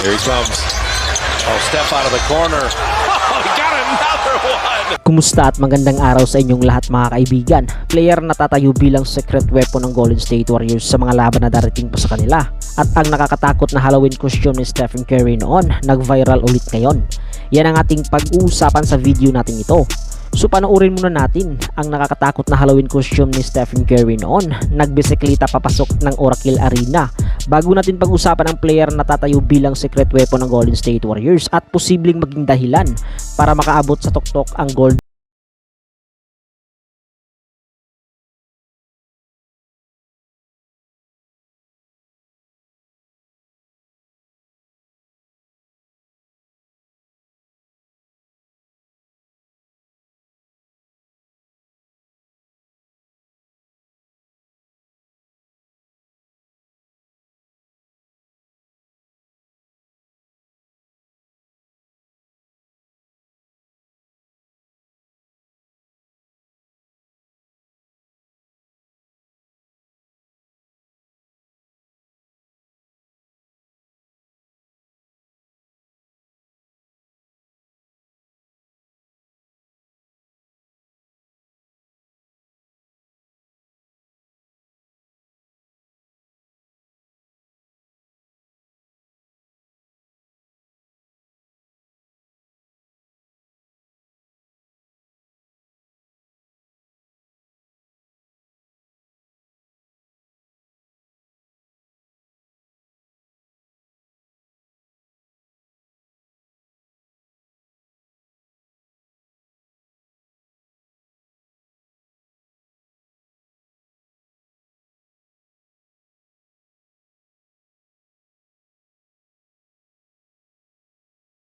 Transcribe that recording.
Here he comes. Oh, step out of the corner. Oh, got another one. Kumusta at magandang araw sa inyong lahat mga kaibigan. Player na tatayo bilang secret weapon ng Golden State Warriors sa mga laban na darating pa sa kanila. At ang nakakatakot na Halloween costume ni Stephen Curry noon, nag-viral ulit ngayon. Yan ang ating pag-uusapan sa video natin ito. So panoorin muna natin ang nakakatakot na Halloween costume ni Stephen Curry noon. Nagbisikleta papasok ng Oracle Arena bago natin pag-usapan ang player na tatayo bilang secret weapon ng Golden State Warriors at posibleng maging dahilan para makaabot sa tuktok ang Golden